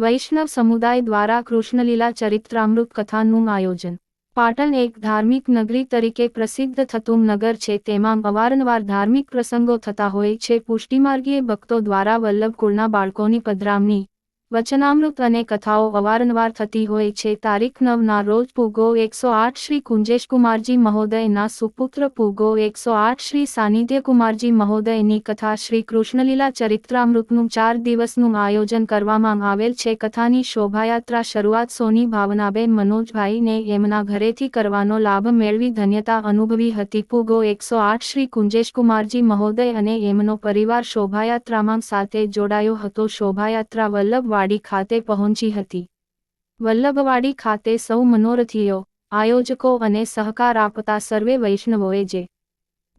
વૈષ્ણવ સમુદાય દ્વારા કૃષ્ણલીલા ચરિત્રામૃત કથાનું આયોજન. પાટણ એક ધાર્મિક નગરી તરીકે પ્રસિદ્ધ થતું નગર છે. તેમાં અવારનવાર ધાર્મિક પ્રસંગો થતા હોય છે. પુષ્ટિમાર્ગીય ભક્તો દ્વારા વલ્લભ કુળના બાળકોની પધરામણી વચનામૃત અને કથાઓ અવારનવાર થતી હોય છે. તારીખ નવના રોજ પૂગો એકસો આઠ શ્રી કુંજેશકુમારજી મહોદયના સુપુત્ર પૂગો એકસો આઠ શ્રી સાનિધ્યકુમારજી મહોદયની કથા શ્રી કૃષ્ણલીલા ચરિત્રામૃતનું ચાર દિવસનું આયોજન કરવામાં આવેલ છે. કથાની શોભાયાત્રા શરૂઆત સોની ભાવનાબેન મનોજભાઈને એમના ઘરેથી કરવાનો લાભ મેળવી ધન્યતા અનુભવી હતી. પૂગો એકસો આઠ શ્રી કુંજેશકુમારજી મહોદય અને એમનો પરિવાર શોભાયાત્રામાં સાથે જોડાયો હતો. શોભાયાત્રા વલ્લભ વલ્લભવાડી ખાતે પહોંચી હતી. વલ્લભવાડી ખાતે સૌ મનોરથીઓ, આયોજકો અને સહકાર આપતા સર્વે વૈષ્ણવોએ જે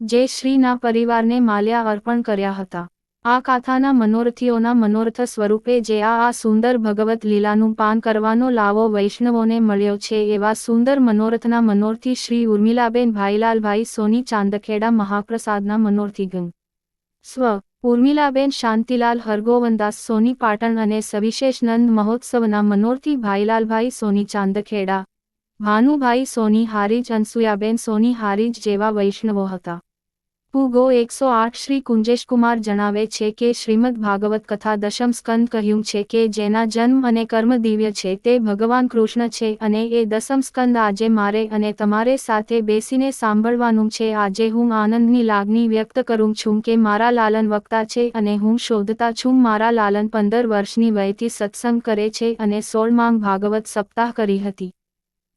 જે શ્રીના પરિવારને માલ્યા અર્પણ કર્યા હતા. આ કાથાના મનોરથીઓના મનોરથ સ્વરૂપે જે આ આ સુંદર ભગવત લીલાનું પાન કરવાનો લાવો વૈષ્ણવોને મળ્યો છે એવા સુંદર મનોરથના મનોરથી શ્રી ઉર્મિલાબેન ભાઈલાલભાઈ સોની ચાંદખેડા મહાપ્રસાદના મનોરથી ગંગ સ્વ ઉર્મિલાબેન શાંતિલાલ હરગોવનદાસ સોની પાટણ અને સવિશેષ નંદ મહોત્સવના મનોરથી ભાઈલાલભાઈ, સોની ચાંદખેડા, ભાનુભાઈ, સોની હારીજ, અનસુયાબેન, સોની હારીજ જેવા વૈષ્ણવો હતા. પૂગો એકસો આઠ શ્રી કુંજેશકુમાર જણાવે છે કે શ્રીમદ ભાગવત કથા દશમ સ્કંદ કહ્યું છે કે જેના જન્મ અને કર્મ દિવ્ય છે તે ભગવાન કૃષ્ણ છે અને એ દસમ સ્કંદ આજે મારે અને તમારે સાથે બેસીને સાંભળવાનું છે. આજે હું આનંદની લાગણી વ્યક્ત કરું છું કે મારા લાલન વક્તા છે અને હું શોધતા છું મારા લાલન પંદર વર્ષની વયથી સત્સંગ કરે છે અને સોળમાંગ ભાગવત સપ્તાહ કરી હતી.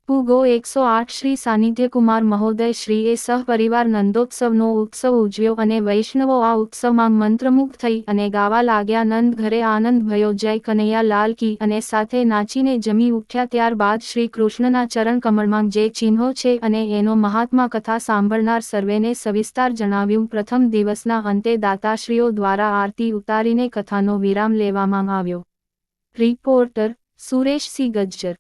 પૂગો એકસો આઠ શ્રી સાનિધ્યકુમાર મહોદય શ્રીએ સહપરિવાર નંદોત્સવનો ઉત્સવ ઉજવ્યો અને વૈષ્ણવો આ ઉત્સવમાં મંત્રમુગ્ધ થઈ અને ગાવા લાગ્યા. નંદ ઘરે આનંદ ભયો, જય કનૈયા લાલ કી અને સાથે નાચીને જમી ઉઠ્યા. ત્યારબાદ શ્રી કૃષ્ણના ચરણ કમળમાં જે ચિહ્નો છે અને એનો મહાત્મા કથા સાંભળનાર સર્વેને સવિસ્તાર જણાવ્યું. પ્રથમ દિવસના અંતે દાતાશ્રીઓ દ્વારા આરતી ઉતારીને કથાનો વિરામ લેવામાં આવ્યો. Reporter Suresh C. ગજ્જર